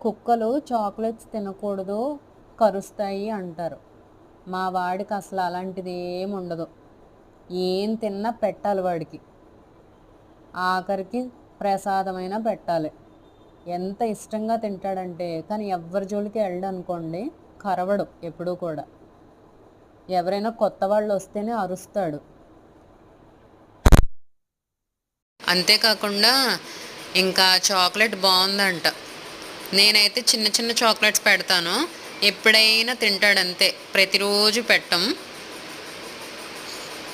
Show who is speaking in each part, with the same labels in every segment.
Speaker 1: కుక్కలు చాక్లెట్స్ తినకూడదు కరుస్తాయి అంటారు. మా వాడికి అసలు అలాంటిది ఏమి ఉండదు. ఏం తిన్నా పెట్టాలి వాడికి. ఆఖరికి ప్రసాదమైన పెట్టాలి. ఎంత ఇష్టంగా తింటాడంటే కానీ ఎవ్వరి జోలికి వెళ్ళడు అనుకోండి కరవడు ఎప్పుడూ కూడా. ఎవరైనా కొత్త వాళ్ళు వస్తేనే అరుస్తాడు. అంతేకాకుండా ఇంకా చాక్లెట్ బాగుందంట. నేనైతే చిన్న చిన్న చాక్లెట్స్ పెడతాను. ఎప్పుడైనా తింటాడంతే. ప్రతిరోజు పెట్టం.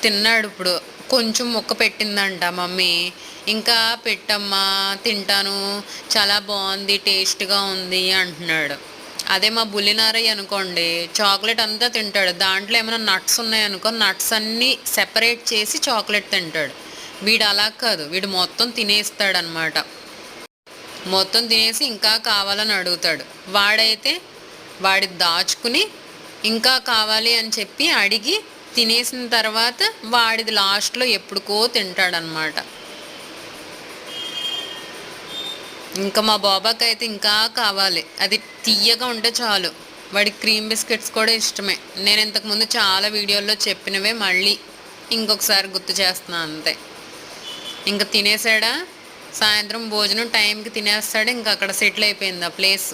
Speaker 1: తిన్నాడు ఇప్పుడు. కొంచెం మొక్క పెట్టిందంట మమ్మీ. ఇంకా పెట్టమ్మా తింటాను. చాలా బాగుంది టేస్ట్గా ఉంది అంటున్నాడు. అదే మా బుల్లినారయ్య అనుకోండి చాక్లెట్ అంతా తింటాడు. దాంట్లో ఏమైనా నట్స్ ఉన్నాయనుకో నట్స్ అన్నీ సెపరేట్ చేసి చాక్లెట్ తింటాడు. వీడు అలా కాదు. వీడు మొత్తం తినేస్తాడనమాట. మొత్తం తినేసి ఇంకా కావాలని అడుగుతాడు. వాడైతే వాడి దాచుకుని ఇంకా కావాలి అని చెప్పి అడిగి తినేసిన తర్వాత వాడిది లాస్ట్లో ఎప్పుడుకో తింటాడనమాట. ఇంకా మా బాబాకి అయితే ఇంకా కావాలి. అది తీయగా ఉంటే చాలు. వాడి క్రీమ్ బిస్కెట్స్ కూడా ఇష్టమే. నేను ఇంతకుముందు చాలా వీడియోల్లో చెప్పినవే మళ్ళీ ఇంకొకసారి గుర్తు చేస్తున్నాను అంతే. ఇంకా తినేసాడా? సాయంత్రం భోజనం టైంకి తినేస్తాడు ఇంకా అక్కడ సెటిల్ అయిపోయింది ఆ ప్లేస్.